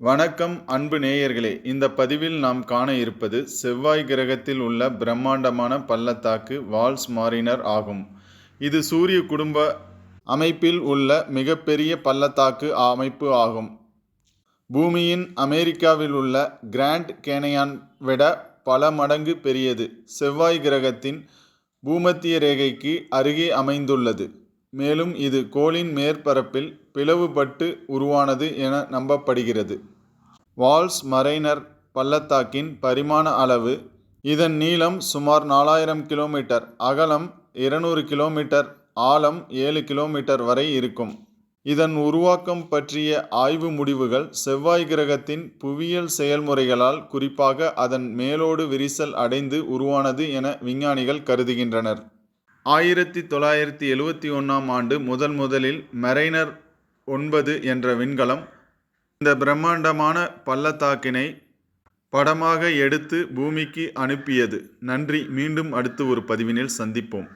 வணக்கம் அன்பு நேயர்களே. இந்த பதிவில் நாம் காண இருப்பது செவ்வாய் கிரகத்தில் உள்ள பிரம்மாண்டமான பள்ளத்தாக்கு வால்ஸ் மாரினர் ஆகும். இது சூரிய குடும்ப அமைப்பில் உள்ள மிகப்பெரிய பள்ளத்தாக்கு அமைப்பு ஆகும். பூமியின் அமெரிக்காவில் உள்ள கிராண்ட் கேனயான் விட பல மடங்கு பெரியது. செவ்வாய் கிரகத்தின் பூமத்திய ரேகைக்கு அருகே அமைந்துள்ளது. மேலும் இது கோளின் மேற்பரப்பில் பிளவுபட்டு உருவானது என நம்பப்படுகிறது. வால்ஸ் மரைனர் பள்ளத்தாக்கின் பரிமாண அளவு இதன் நீளம் சுமார் நாலாயிரம் கிலோமீட்டர் அகலம் இருநூறு கிலோமீட்டர் ஆழம் ஏழு கிலோமீட்டர் வரை இருக்கும். இதன் உருவாக்கம் பற்றிய ஆய்வு முடிவுகள் செவ்வாய் கிரகத்தின் புவியியல் செயல்முறைகளால் குறிப்பாக அதன் மேலோடு விரிசல் அடைந்து உருவானது என விஞ்ஞானிகள் கருதுகின்றனர். ஆயிரத்தி தொள்ளாயிரத்தி எழுவத்தி ஒன்றாம் ஆண்டு முதல் முதலில் மெரைனர் ஒன்பது என்ற விண்கலம் இந்த பிரம்மாண்டமான பள்ளத்தாக்கினை படமாக எடுத்து பூமிக்கு அனுப்பியது. நன்றி. மீண்டும் அடுத்து ஒரு பதிவினில் சந்திப்போம்.